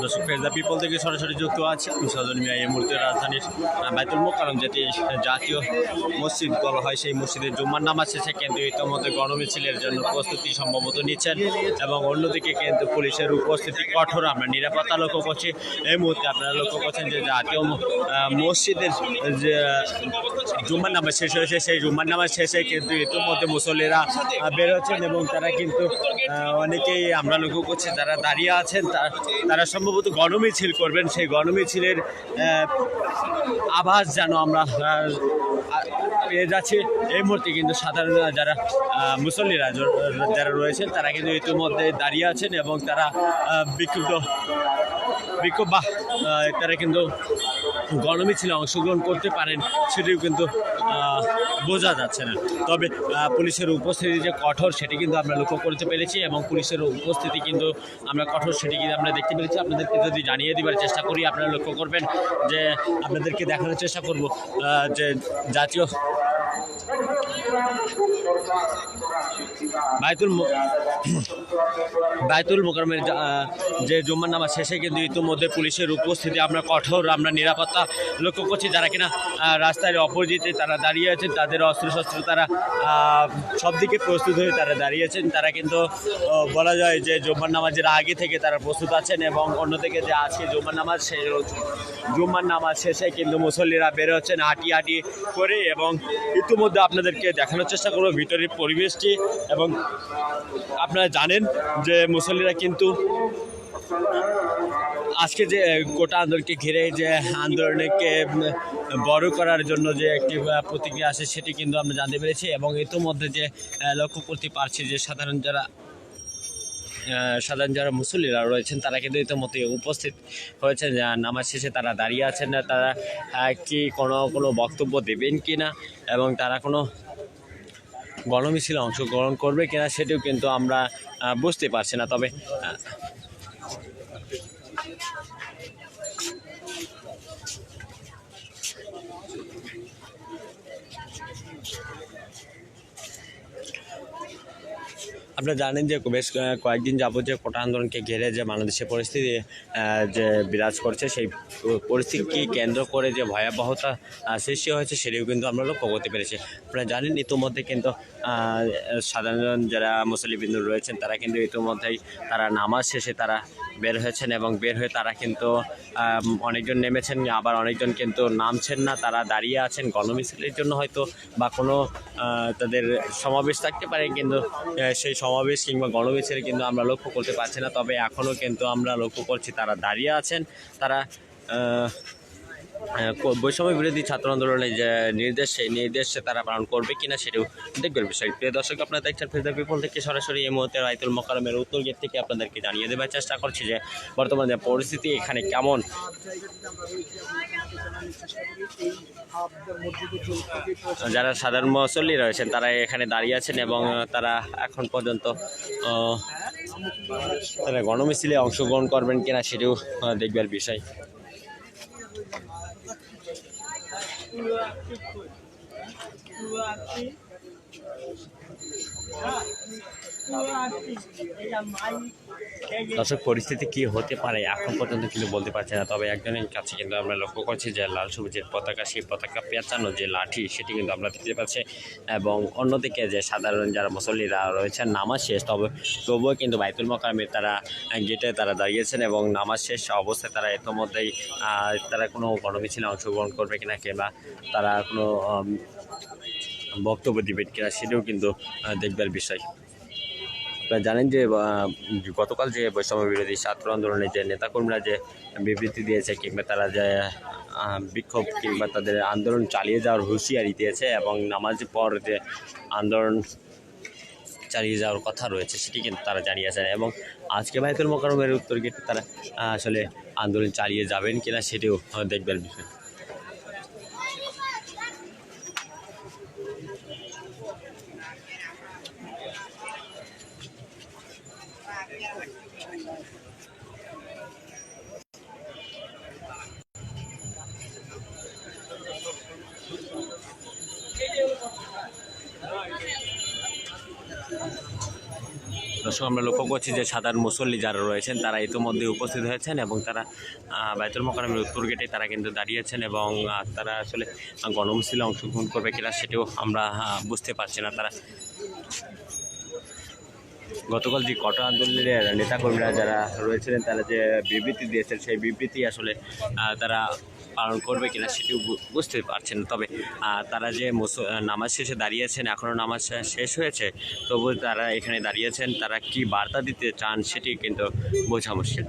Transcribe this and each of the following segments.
দর্শক phase people থেকে সরাসরি যুক্ত আছে। আমি মিয়া এই মুহূর্তে রাজধানীর বাইতুল মোকারম যেটি জাতীয় মসজিদ বলা হয় সেই মসজিদের জুম্মার নামাজ শেষে কিন্তু ইতিমধ্যে গণমিছিলের জন্য প্রস্তুতি সম্ভবত নিচ্ছেন এবং অন্যদিকে কিন্তু পুলিশের উপস্থিতি কঠোর। আমরা নিরাপত্তা লক্ষ্য করছি। এই মুহূর্তে আপনারা লক্ষ্য করছেন যে জাতীয় মসজিদের যে জুম্মার নামাজ শেষ হয়েছে সেই জুম্মার নামাজ শেষে কিন্তু ইতিমধ্যে মুসল্লিরা আহ, বের এবং তারা কিন্তু অনেকেই আমরা লক্ষ্য করছি যারা দাঁড়িয়ে আছেন তা- তারা সম্ভবত গণমিছিল করবেন, সেই গণমিছিলের আভাস যেন আমরা পেয়ে যাচ্ছি। এই মুহূর্তে কিন্তু সাধারণ যারা মুসল্লিরা যারা রয়েছেন, তারা কিন্তু ইতিমধ্যে দাঁড়িয়ে আছেন এবং তারা বিক্ষুব্ধ, বিক্ষোভ বা তারা কিন্তু গণমিছিলে অংশগ্রহণ করতে পারেন, সেটিও কিন্তু বোঝা যাচ্ছে না। তবে পুলিশের উপস্থিতি যে কঠোর, সেটি কিন্তু আমরা লক্ষ্য করতে পেরেছি এবং পুলিশের উপস্থিতি কিন্তু আমরা কঠোর, সেটি কিন্তু আমরা দেখতে পেরেছি। আপনাদেরকে যদি জানিয়ে দেবার চেষ্টা করি, আপনারা লক্ষ্য করবেন যে আপনাদেরকে দেখানোর চেষ্টা করব যে জাতীয় বাইতুল বায়তুল মোকারমের যে জুম্মার নামাজ শেষে কিন্তু ইতিমধ্যে পুলিশের উপস্থিতি, আমরা কঠোর, আমরা নিরাপত্তা লক্ষ্য করছি। যারা কিনা রাস্তার অপোজিটে তারা দাঁড়িয়ে আছেন, তাদের অস্ত্রশস্ত্র তারা সব দিকে প্রস্তুত হয়ে তারা দাঁড়িয়েছেন তারা কিন্তু বলা যায় যে জুম্মার নামাজের আগে থেকে তারা প্রস্তুত আছেন এবং অন্যদিকে যে আজকে জুম্মার নামাজ সেই জুম্মার নামাজ শেষে কিন্তু মুসল্লিরা বের হচ্ছেন হাঁটি হাঁটি করে এবং ইতিমধ্যে আপনাদেরকে দেখানোর চেষ্টা করব। ভিতরের পরিবেশটি এবং আপনারা জানেন যে মুসল্লিরা কিন্তু আজকে যে গোটা আন্দোলনকে ঘিরে যে আন্দোলনকে বড় করার জন্য যে একটি প্রতিক্রিয়া আসে সেটি কিন্তু আমরা জানতে পেরেছি এবং ইতোমধ্যে যে লক্ষ্য করতে পারছি যে সাধারণ যারা সাধারণ যারা মুসল্লিরা রয়েছেন তারা কিন্তু ইতিমধ্যে উপস্থিত হয়েছেন নামাজ শেষে তারা দাঁড়িয়ে আছেন না তারা কি কোনো কোনো বক্তব্য দেবেন কি না এবং তারা কোনো গণমিছিলে অংশগ্রহণ করবে কিনা সেটিও কিন্তু আমরা বুঝতে পারছি না। তবে আপনারা জানেন যে বেশ কয়েকদিন যাবত যে কোটা আন্দোলনকে ঘিরে যে বাংলাদেশের পরিস্থিতি যে বিরাজ করছে, সেই পরিস্থিতিকে কেন্দ্র করে যে ভয়াবহতা সৃষ্টি হয়েছে, সেটিও কিন্তু আমরা লক্ষ্য করতে পেরেছি। আপনারা জানেন ইতিমধ্যে কিন্তু সাধারণ যারা মুসলিমবিন্দু রয়েছেন, তারা কিন্তু ইতিমধ্যেই তারা নামাজ শেষে তারা বের হয়েছেন এবং বের হয়ে তারা কিন্তু অনেকজন নেমেছেন, আবার অনেকজন কিন্তু নামছেন না, তারা দাঁড়িয়ে আছেন গণমিছিলের জন্য হয়তো বা কোনো তাদের সমাবেশ থাকতে পারে কিন্তু সেই সমাবেশ কিংবা গণমিছিলে কিন্তু আমরা লক্ষ্য করতে পারছি না। তবে এখনও কিন্তু আমরা লক্ষ্য করছি তারা দাঁড়িয়ে আছেন, তারা বৈষম্য বিরোধী ছাত্র আন্দোলনের যে নির্দেশ, সেই নির্দেশে তারা পালন করবে কিনা সেটাও দেখবেন বিষয় প্রিয় দর্শক, আপনারা দেখছেন ফেসবুক পিপল থেকে সরাসরি এই মুহূর্তে রাইতুল মকারমের উত্তর গেট থেকে আপনাদেরকে জানিয়ে দেওয়ার চেষ্টা করছি যে বর্তমানে পরিস্থিতি এখানে কেমন। যারা সাধারণ মুসল্লি রয়েছেন, তারা এখানে দাঁড়িয়ে আছেন এবং তারা এখন পর্যন্ত তারা গণমিছিলে অংশগ্রহণ করবেন কিনা সেটাও দেখবার বিষয়। Two, two, three. দর্শক, পরিস্থিতি কি হতে পারে? এখন পর্যন্ত কিন্তু বলতে পারছি না, তবে একজনের কাছে কিন্তু আমরা লক্ষ্য করছি যে লাল সবুজের পতাকা, সেই পতাকা পেঁচানো যে লাঠি, সেটি কিন্তু আমরা দেখতে পাচ্ছি। এবং অন্যদিকে যে সাধারণ যারা মুসল্লিরা রয়েছেন, নামাজ শেষ, তবে, তবুও কিন্তু বাইতুল মকামে তারা গেটে তারা দাঁড়িয়েছেন এবং নামাজ শেষ অবস্থায় তারা ইতোমধ্যেই তারা কোনো গণমিছিলে অংশগ্রহণ করবে কিনা, কিংবা তারা কোনো বক্তব্য দিবেন কিনা, সেটাও কিন্তু দেখবার বিষয়। আপনারা জানেন যে গতকাল যে বৈষম্য বিরোধী ছাত্র আন্দোলনের যে নেতাকর্মীরা যে বিবৃতি দিয়েছে কিংবা তারা যে বিক্ষোভ কিংবা তাদের আন্দোলন চালিয়ে যাওয়ার হুঁশিয়ারি দিয়েছে এবং নামাজের পর যে আন্দোলন চালিয়ে যাওয়ার কথা রয়েছে সেটি কিন্তু তারা জানিয়েছেন এবং আজকে বাইতুল মোকারমের উত্তর গেটে তারা আসলে আন্দোলন চালিয়ে যাবেন কিনা সেটিও দেখবেন। বিষয় দর্শক আমরা লক্ষ্য করছি যে সাধারণ মুসল্লি যারা রয়েছেন তারা ইতিমধ্যে উপস্থিত হয়েছেন এবং তারা আহ, বাইতুল মোকারমের উত্তর গেটে তারা কিন্তু দাঁড়িয়েছেন এবং তারা আসলে গণমিছিলে অংশগ্রহণ করবে কিনা সেটিও আমরা বুঝতে পারছি না তারা। গতকাল যে কঠোর আন্দোলনের নেতাকর্মীরা যারা রয়েছিলেন তারা যে বিবৃতি দিয়েছেন সেই বিবৃতি আসলে তারা পালন করবে কিনা সেটিও বুঝতে পারছেন। তবে তারা যে নামাজ শেষে দাঁড়িয়েছেন, এখনও নামাজ শেষ হয়েছে, তবু তারা এখানে দাঁড়িয়েছেন, তারা কি বার্তা দিতে চান সেটি কিন্তু বোঝা মুশকিল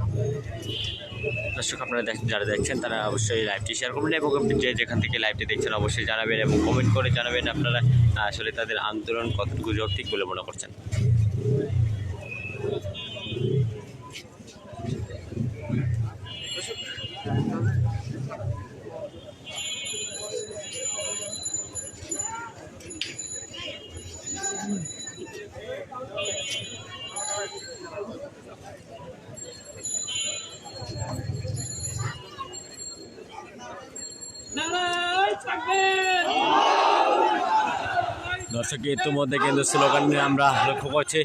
দর্শক, আপনারা যারা দেখছেন, তারা অবশ্যই লাইভটি শেয়ার করবেন এবং যে যেখান থেকে লাইভটি দেখছেন, অবশ্যই জানাবেন এবং কমেন্ট করে জানাবেন আপনারা আসলে তাদের আন্দোলন কতটুকু যৌক্তিক বলে মনে করছেন দর্শক ইতিমধ্যে কিন্তু স্লোগান নিয়ে আমরা লক্ষ্য করছি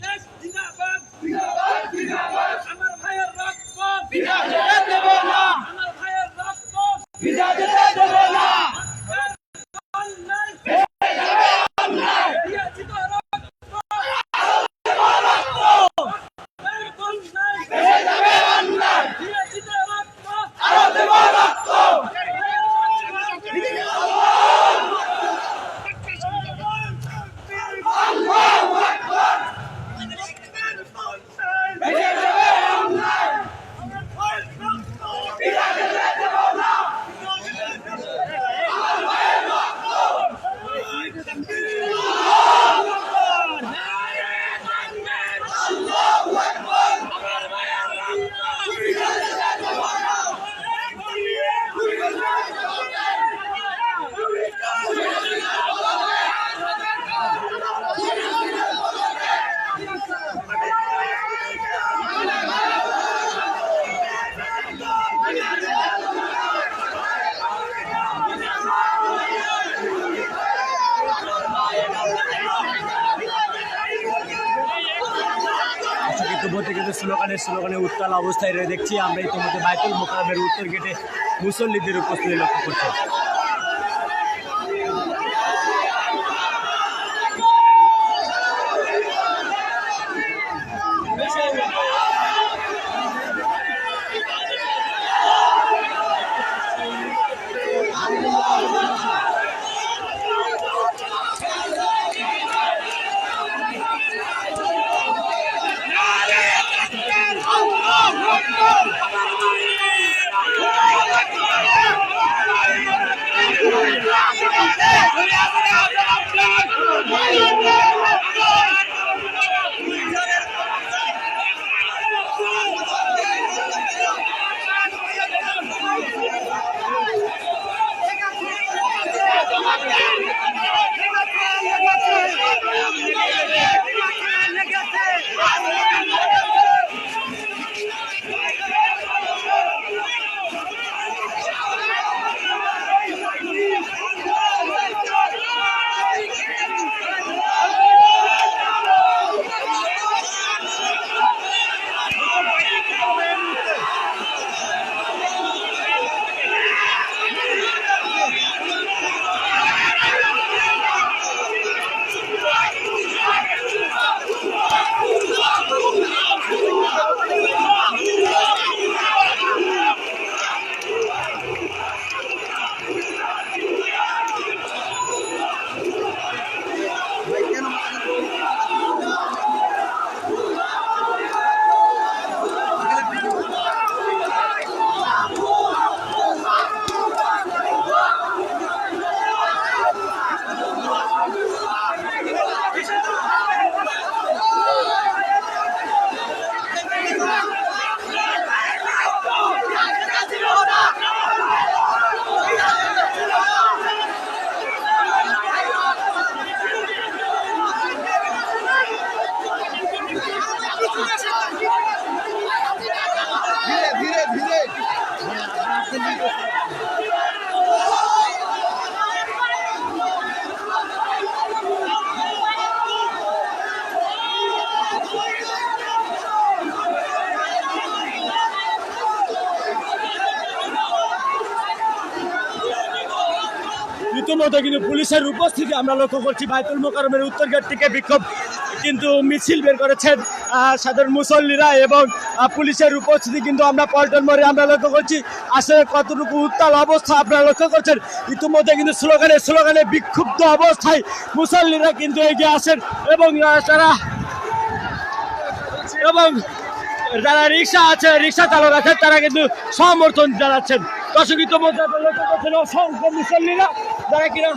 কিন্তু স্লোগানে উত্তাল অবস্থায় দেখছি। আমরা ইতিমধ্যে বাইতুল মোকাবের উত্তর গেটে মুসল্লিদের উপস্থিতি লক্ষ্য করছি। ইতিমধ্যে কিন্তু পুলিশের উপস্থিতি আমরা লক্ষ্য করছি। বাইতুল মোকারমের উত্তর গেট থেকে বিক্ষোভ কিন্তু মিছিল বের করেছেন সাধারণ মুসল্লিরা এবং পুলিশের উপস্থিতি কিন্তু আমরা পল্টন মোড়ে আমরা লক্ষ্য করছি। আসলে কতটুকু উত্তাল অবস্থা আপনারা লক্ষ্য করছেন? ইতিমধ্যে কিন্তু স্লোগানে স্লোগানে বিক্ষুব্ধ অবস্থায় মুসল্লিরা কিন্তু এগিয়ে আসেন এবং তারা এবং যারা রিক্সা আছে, রিক্সা চালক আছে, তারা কিন্তু সমর্থন জানাচ্ছেন। দর্শক ইতিমধ্যে লক্ষ্য করছেন অসংখ্য মুসল্লিরা যারা কিনা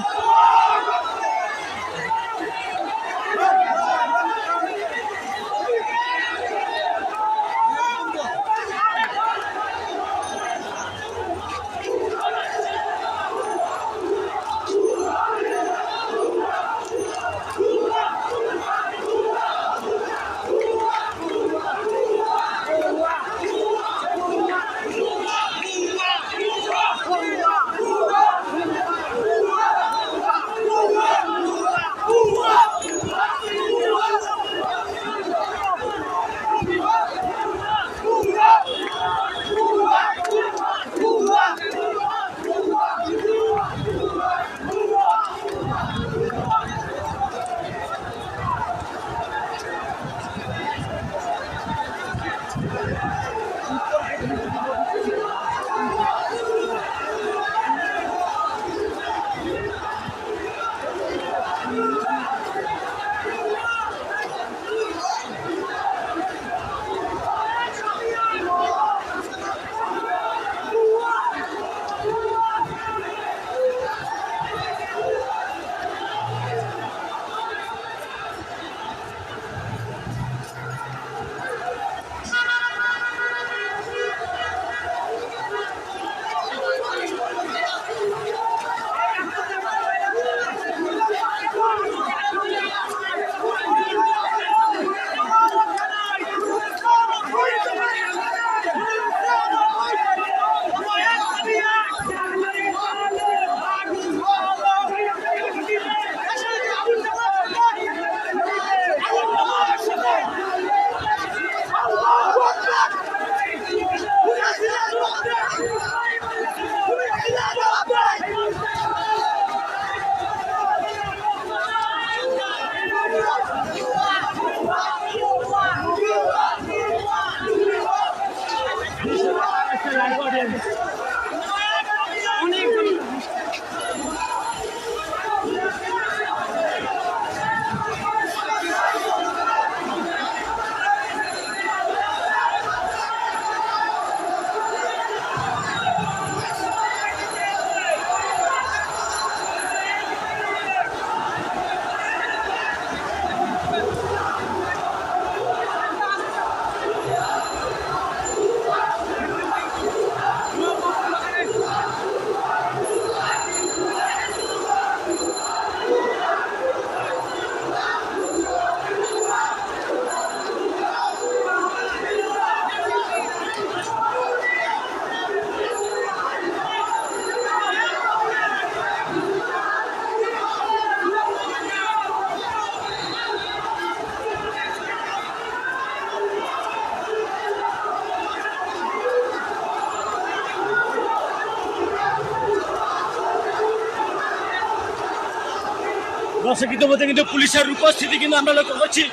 দর্শক ইতিমধ্যে কিন্তু পুলিশের উপস্থিতি কিন্তু আমরা লক্ষ্য করছি।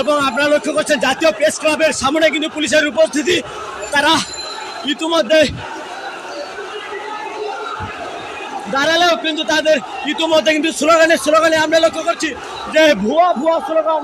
এবং আপনারা লক্ষ্য করছেন, জাতীয় প্রেস ক্লাবের সামনে কিন্তু পুলিশের উপস্থিতি। তারা ইতিমধ্যে দাঁড়ালেও কিন্তু তাদের ইতিমধ্যে কিন্তু স্লোগানে স্লোগানে আমরা লক্ষ্য করছি যে ভুয়া ভুয়া স্লোগান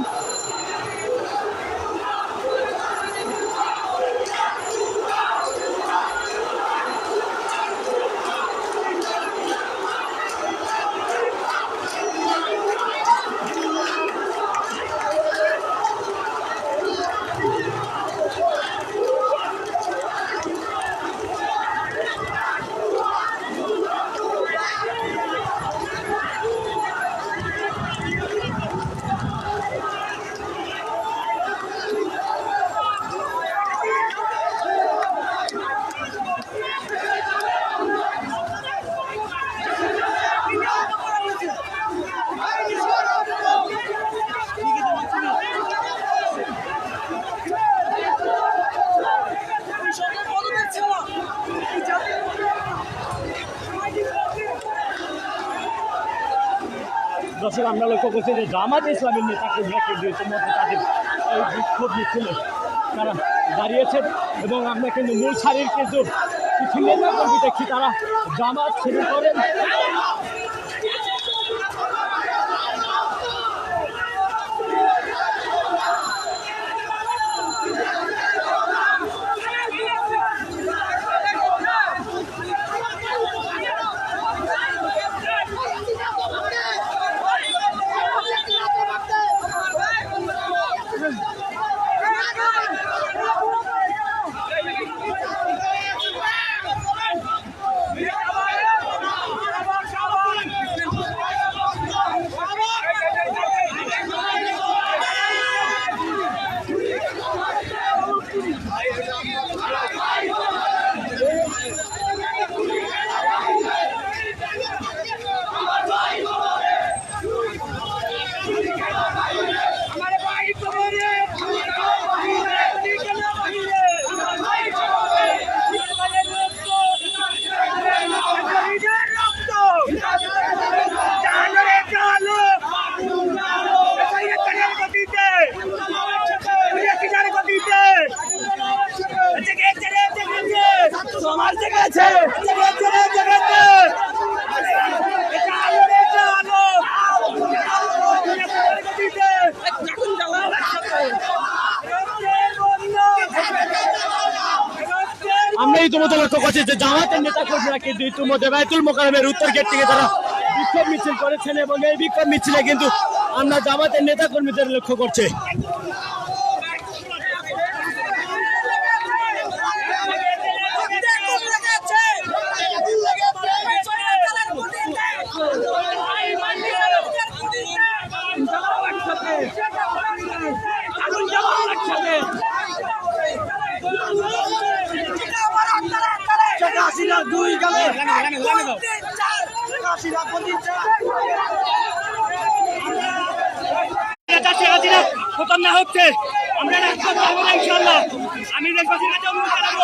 আমরা লক্ষ্য করছি যে জামাত ইসলামের নেতাকে কর্মীরা দিয়েছে মধ্যে তাদের এই বিক্ষোভ মিছিল তারা দাঁড়িয়েছেন এবং আমরা কিন্তু মূল সারির কিন্তু কিছু নেতা দেখছি তারা জামাত শুরু করেন। दीते আমরা ইতিমধ্যে লক্ষ্য করছি যে জামাতের নেতা কর্মীরা কিন্তু ইতিমধ্যে বাইতুল মোকারমের উত্তর গেট থেকে তারা বিক্ষোভ মিছিল করেছেন এবং এই বিক্ষোভ মিছিলে কিন্তু আমরা জামাতের নেতা কর্মীদের লক্ষ্য করছি। চাষি হাজিরা খতম না হচ্ছে আমরা পাবো না আমি দেশবাসীর কাছে অনুরোধ জানাব